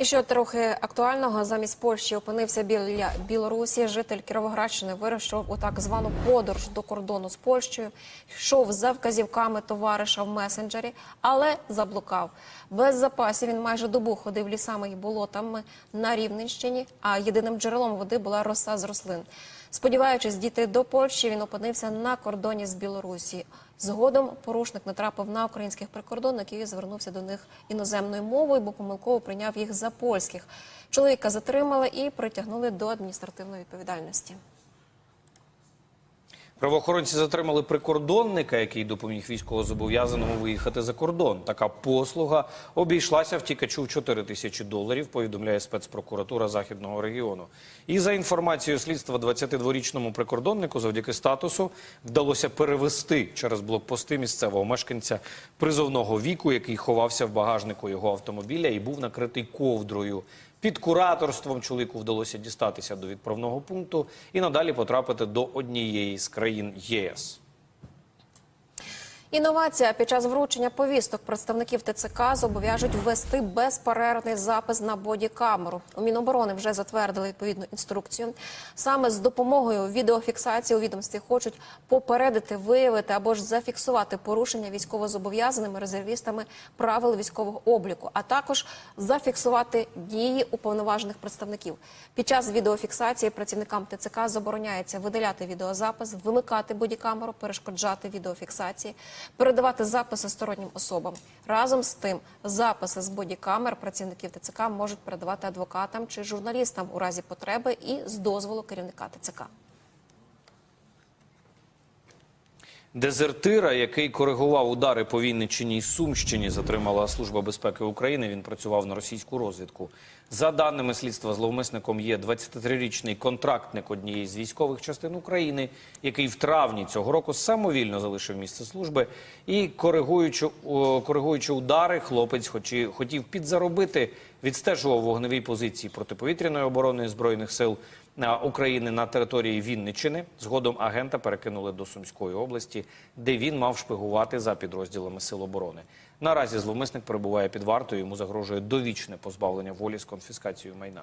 І ще трохи актуального замість Польщі опинився біля Білорусі. Житель Кіровоградщини вирішив у так звану подорож до кордону з Польщею. Йшов за вказівками товариша в месенджері, але заблукав. Без запасів він майже добу ходив лісами і болотами на Рівненщині. А єдиним джерелом води була роса з рослин. Сподіваючись дійти до Польщі, він опинився на кордоні з Білорусі. Згодом порушник натрапив на українських прикордонників і звернувся до них іноземною мовою, бо помилково прийняв їх за польських. Чоловіка затримали і притягнули до адміністративної відповідальності. Правоохоронці затримали прикордонника, який допоміг військовозобов'язаному виїхати за кордон. Така послуга обійшлася втікачу в 4 тисячі доларів, повідомляє спецпрокуратура західного регіону. І за інформацією слідства, 22-річному прикордоннику завдяки статусу вдалося перевести через блокпости місцевого мешканця призовного віку, який ховався в багажнику його автомобіля і був накритий ковдрою. Під кураторством чоловіку вдалося дістатися до відправного пункту і надалі потрапити до однієї з країн ЄС. Інновація під час вручення повісток представників ТЦК зобов'яжуть ввести безперервний запис на бодікамеру. У Міноборони вже затвердили відповідну інструкцію. Саме з допомогою відеофіксації у відомстві хочуть попередити, виявити або ж зафіксувати порушення військовозобов'язаними резервістами правил військового обліку, а також зафіксувати дії уповноважених представників. Під час відеофіксації працівникам ТЦК забороняється видаляти відеозапис, вимикати бодікамеру, перешкоджати відеофіксації, передавати записи стороннім особам. Разом з тим, записи з бодікамер працівників ТЦК можуть передавати адвокатам чи журналістам у разі потреби і з дозволу керівника ТЦК. Дезертира, який коригував удари по Вінниччині Сумщині, затримала Служба безпеки України. Він працював на російську розвідку. За даними слідства, зловмисником є 23-річний контрактник однієї з військових частин України, який в травні цього року самовільно залишив місце служби. І коригуючи, коригуючи удари, хлопець хочі- хотів підзаробити, відстежував вогневі позиції протиповітряної оборони збройних сил України на території Вінничини. Згодом агента перекинули до Сумської області, де він мав шпигувати за підрозділами Сил оборони. Наразі зловмисник перебуває під вартою. Йому загрожує довічне позбавлення волі з конфіскацією майна.